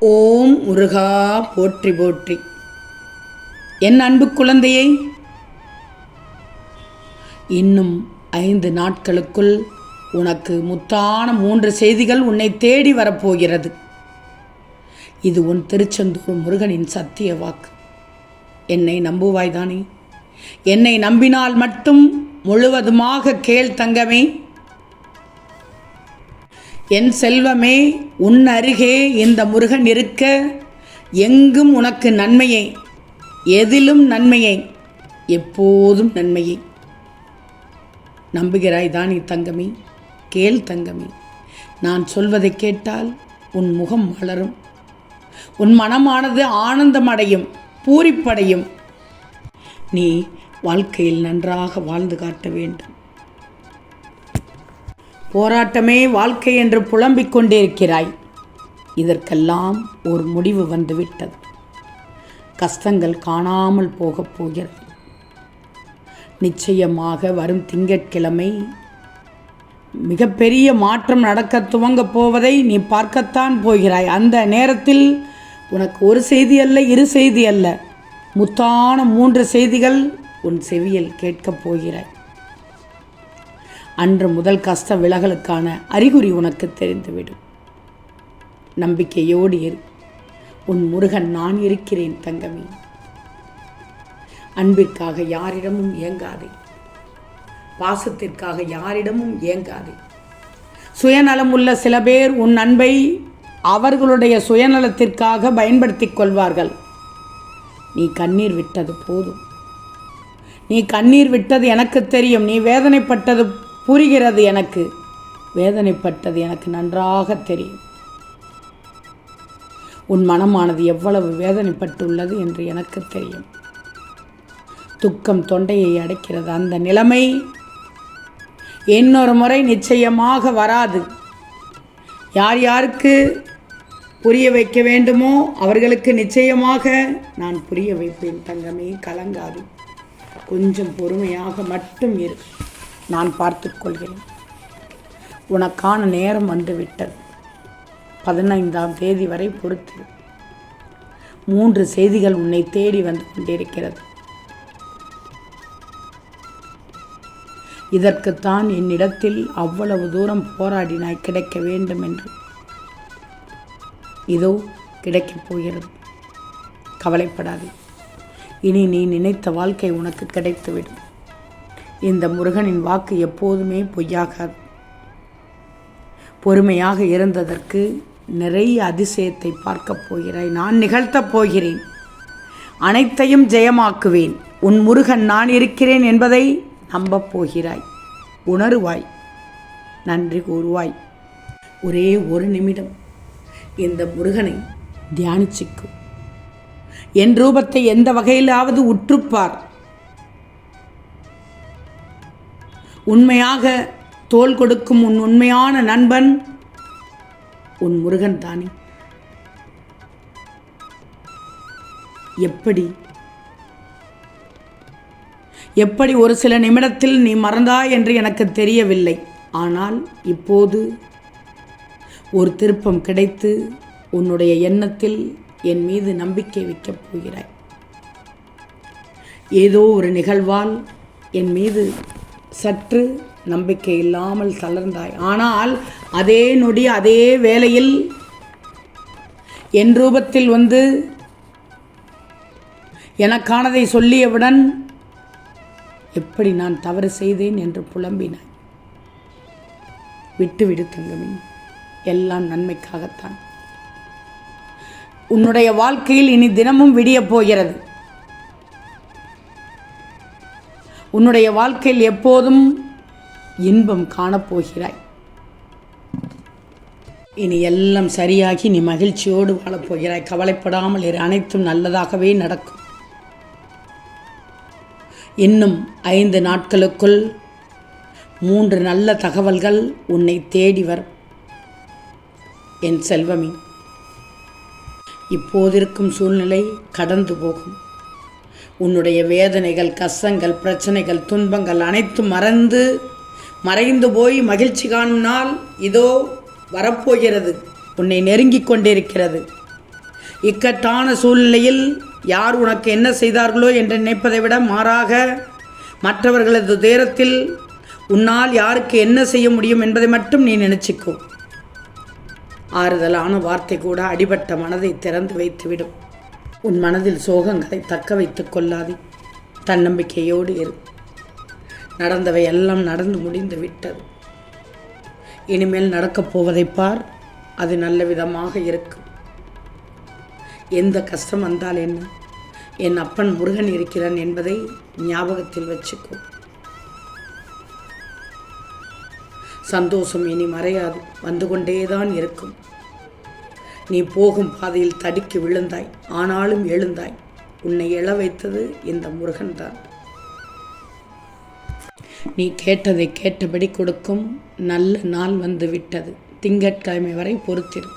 ஓம் முருகா போற்றி போற்றி. என் அன்பு குழந்தையை இன்னும் ஐந்து நாட்களுக்குள் உனக்கு முத்தான மூன்று செய்திகள் உன்னை தேடி வரப்போகிறது. இது உன் திருச்செந்தூர் முருகனின் சத்திய வாக்கு. என்னை நம்புவாய்தானே என்னை நம்பினால் மட்டும் முழுவதுமாக கேள் தங்கமே. என் செல்வமே உன் அருகே இந்த முருகன் இருக்க எங்கும் உனக்கு நன்மையை எதிலும் நன்மையை எப்போதும் நன்மையை. நம்புகிறாய் தானே தங்கமி? கேள் தங்கமி. நான் சொல்வதை கேட்டால் உன் முகம் மலரும். உன் மனமானது ஆனந்தமடையும் பூரிப்படையும். நீ வாழ்க்கையில் நன்றாக வாழ்ந்து காட்ட வேண்டும். போராட்டமே வாழ்க்கை என்று புலம்பிக் கொண்டிருக்கிறாய். இதற்கெல்லாம் ஒரு முடிவு வந்துவிட்டது. கஷ்டங்கள் காணாமல் போகப் போகிறது. நிச்சயமாக வரும் திங்கட்கிழமை மிகப்பெரிய மாற்றம் நடக்க துவங்கப் போவதை நீ பார்க்கத்தான் போகிறாய். அந்த நேரத்தில் உனக்கு ஒரு செய்தி அல்ல இரு செய்தி அல்ல. முத்தான மூன்று செய்திகள் உன் செவியில் கேட்கப் போகிறாய். அன்று முதல் கஷ்ட விலகலுக்கான அறிகுறி உனக்கு தெரிந்துவிடும். நம்பிக்கையோடு இரு. உன் முருகன் நான் இருக்கிறேன் தங்கமே. அன்பிற்காக யாரிடமும் இயங்காதே பாசத்திற்காக யாரிடமும் இயங்காதே சுயநலம் உள்ள சில பேர் உன் அன்பை அவர்களுடைய சுயநலத்திற்காக பயன்படுத்திக் கொள்வார்கள். நீ கண்ணீர் விட்டது போதும். நீ கண்ணீர் விட்டது எனக்கு தெரியும். நீ வேதனைப்பட்டது புரிகிறது எனக்கு. வேதனைப்பட்டது எனக்கு நன்றாக தெரியும். உன் மனமானது எவ்வளவு வேதனைப்பட்டுள்ளது என்று எனக்கு தெரியும். துக்கம் தொண்டையை அடைக்கிறது அந்த நிலைமை இன்னொரு முறை நிச்சயமாக வராது. யார் யாருக்கு புரிய வைக்க வேண்டுமோ அவர்களுக்கு நிச்சயமாக நான் புரிய வைப்பேன். தங்கமே கலங்காது. கொஞ்சம் பொறுமையாக மட்டும் இரு. நான் பார்த்துக்கொள்கிறேன் உனக்கான நேரம் வந்துவிட்டது. பதினைந்தாம் தேதி வரை பொறுத்து மூன்று செய்திகள் உன்னை தேடி வந்து கொண்டிருக்கிறது. இதற்குத்தான் என்னிடத்தில் அவ்வளவு தூரம் போராடினாய் கிடைக்க வேண்டும் என்று இதோ கிடைக்கப் போகிறது. கவலைப்படாதே. இனி நீ நினைத்த வாழ்க்கை உனக்கு கிடைத்துவிடும். இந்த முருகனின் வாக்கு எப்போதுமே பொய்யாகாது பொறுமையாக இருந்ததற்கு நிறைய அதிசயத்தை பார்க்கப் போகிறாய். நான் நிகழ்த்தப் போகிறேன். அனைத்தையும் ஜெயமாக்குவேன். உன் முருகன் நான் இருக்கிறேன் என்பதை நம்பப் போகிறாய். உணருவாய். நன்றி கூறுவாய். ஒரே ஒரு நிமிடம். இந்த முருகனை தியானிச்சுக்கும் என் ரூபத்தை எந்த வகையிலாவது உற்றுப்பார். உண்மையாக தோல் கொடுக்கும் உன் உண்மையான நண்பன் உன் முருகன் தானே. எப்படி? எப்படி ஒரு சில நிமிடத்தில் நீ மறந்தாய் என்று எனக்கு தெரியவில்லை. ஆனால் இப்போது ஒரு திருப்பம் கிடைத்து உன்னுடைய எண்ணத்தில் என் மீது நம்பிக்கை வைக்கப் போகிறாய். ஏதோ ஒரு நிகழ்வால் என் மீது சற்று நம்பிக்கை இல்லாமல் தளர்ந்தாய். ஆனால் அதே நொடி அதே வேளையில் என் ரூபத்தில் வந்து எனக்கானதை சொல்லியவுடன் எப்படி நான் தவறு செய்தேன் என்று புலம்பினாய். விட்டுவிடு தங்கமே எல்லாம் நன்மைக்காகத்தான். உன்னுடைய வாழ்க்கையில் இனி தினமும் விடியப் போகிறது. உன்னுடைய வாழ்க்கையில் எப்போதும் இன்பம் காணப்போகிறாய். இனி எல்லாம் சரியாகி நீ மகிழ்ச்சியோடு வாழப்போகிறாய். கவலைப்படாமல் இரு அனைத்தும் நல்லதாகவே நடக்கும். இன்னும் ஐந்து நாட்களுக்குள் மூன்று நல்ல தகவல்கள் உன்னை தேடி வரும். என் செல்வமே இப்போதிருக்கும் சூழ்நிலை கடந்து போகும். உன்னுடைய வேதனைகள் கஷ்டங்கள் பிரச்சனைகள் துன்பங்கள் அனைத்தும் மறந்து மறைந்து போய் மகிழ்ச்சி காணும் நாள் இதோ வரப்போகிறது. உன்னை நெருங்கிக் கொண்டிருக்கிறது. இக்கட்டான சூழ்நிலையில் யார் உனக்கு என்ன செய்தார்களோ என்று நினைப்பதை விட மாறாக மற்றவர்களது துயரத்தில் உன்னால் யாருக்கு என்ன செய்ய முடியும் என்பதை மட்டும் நீ நினைச்சிக்கோ. ஆறுதலான வார்த்தை கூட அடிபட்ட மனதை திறந்து வைத்துவிடும். உன் மனதில் சோகங்களை தக்க வைத்துக் கொள்ளாதே. தன்னம்பிக்கையோடு இரு. நடந்தவை எல்லாம் நடந்து முடிந்து விட்டது. இனிமேல் நடக்கப் போவதை பார். அது நல்ல விதமாக இருக்கும். எந்த கஷ்டம் வந்தால் என்ன? என் அப்பன் முருகன் இருக்கிறான் என்பதை ஞாபகத்தில் வச்சுக்கோ. சந்தோஷம் இனி மறையாது. வந்து கொண்டேதான் இருக்கும். நீ போகும் பாதையில் தடுக்கி விழுந்தாய். ஆனாலும் எழுந்தாய். உன்னை எழ வைத்தது இந்த முருகன்தான் நீ கேட்டதை கேட்டபடி கொடுக்கும் நல்ல நாள் வந்து விட்டது. திங்கட்கிழமை வரை பொறுத்திரு.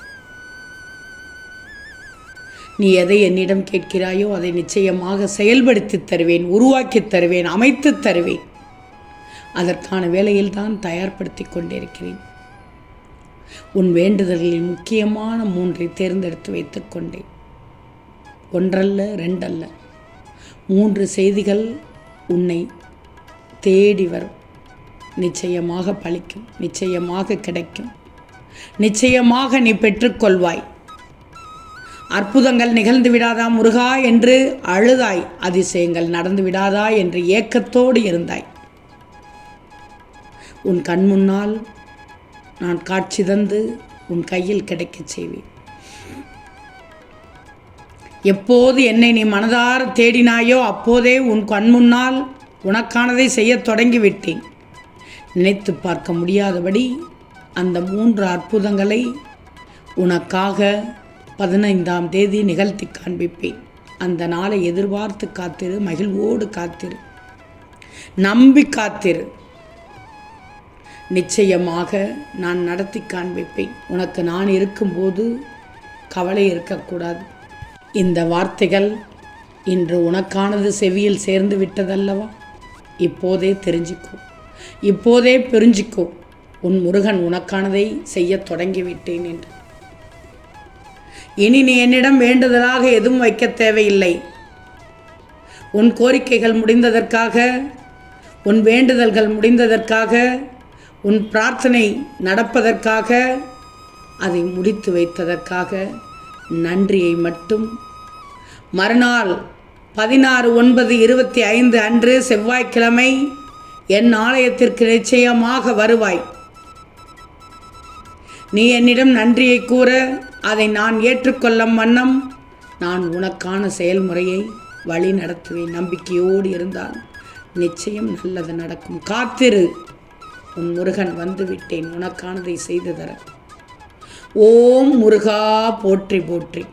நீ எதை என்னிடம் கேட்கிறாயோ அதை நிச்சயமாக செயல்படுத்தி தருவேன் உருவாக்கி தருவேன் அமைத்து தருவேன். அதற்கான வேலையில் தான் தயார்படுத்தி கொண்டிருக்கிறேன். உன் வேண்டுதல்களில் முக்கியமான மூன்றை தேர்ந்தெடுத்து வைத்துக்கொண்டேன். ஒன்றல்ல ரெண்டல்ல. மூன்று செய்திகள் உன்னை தேடி வரும் நிச்சயமாக பழிக்கும் நிச்சயமாக கிடைக்கும். நிச்சயமாக நீ பெற்றுக்கொள்வாய். அற்புதங்கள் நிகழ்ந்து விடாதா முருகா என்று அழுதாய். அதிசயங்கள் நடந்து விடாதா என்று ஏக்கத்தோடு இருந்தாய். உன் கண் முன்னால் நான் காட்சி தந்து உன் கையில் கிடைக்கச் செய்வேன். எப்போது என்னை நீ மனதார தேடினாயோ அப்போதே உன் கண் முன்னால் உனக்கானதை செய்யத் தொடங்கிவிட்டேன். நினைத்து பார்க்க முடியாதபடி அந்த மூன்று அற்புதங்களை உனக்காக பதினைந்தாம் தேதி நிகழ்த்தி காண்பிப்பேன். அந்த நாளை எதிர்பார்த்து காத்திரு மகிழ்வோடு காத்திரு. நம்பி காத்திரு. நிச்சயமாக நான் நடத்தி காண்பிப்பேன். உனக்கு நான் இருக்கும்போது கவலை இருக்கக்கூடாது. இந்த வார்த்தைகள் இன்று உனக்கானது செவியில் சேர்ந்து விட்டதல்லவா? இப்போதே தெரிஞ்சிக்கோ. இப்போதே புரிஞ்சிக்கோ. உன் முருகன் உனக்கானதை செய்யத் தொடங்கிவிட்டேன் என்று. இனி நீ என்னிடம் வேண்டுதலாக எதுவும் வைக்க தேவையில்லை. உன் கோரிக்கைகள் முடிந்ததற்காக உன் வேண்டுதல்கள் முடிந்ததற்காக உன் பிரார்த்தனை நடப்பதற்காக அதை முடித்து வைத்ததற்காக நன்றியை மட்டும். மறுநாள் பதினாறு ஒன்பது இருபத்தி ஐந்து அன்று செவ்வாய்க்கிழமை என் ஆலயத்திற்கு நிச்சயமாக வருவாய். நீ என்னிடம் நன்றியை கூற அதை நான் ஏற்றுக்கொள்ளும் வண்ணம் நான் உனக்கான செயல்முறையை வழி நடத்துவேன் நம்பிக்கையோடு இருந்தால் நிச்சயம் நல்லது நடக்கும். காத்திரு. உன் முருகன் வந்துவிட்டேன். உனக்கானதை செய்து தர ஓம் முருகா போற்றி போற்றி.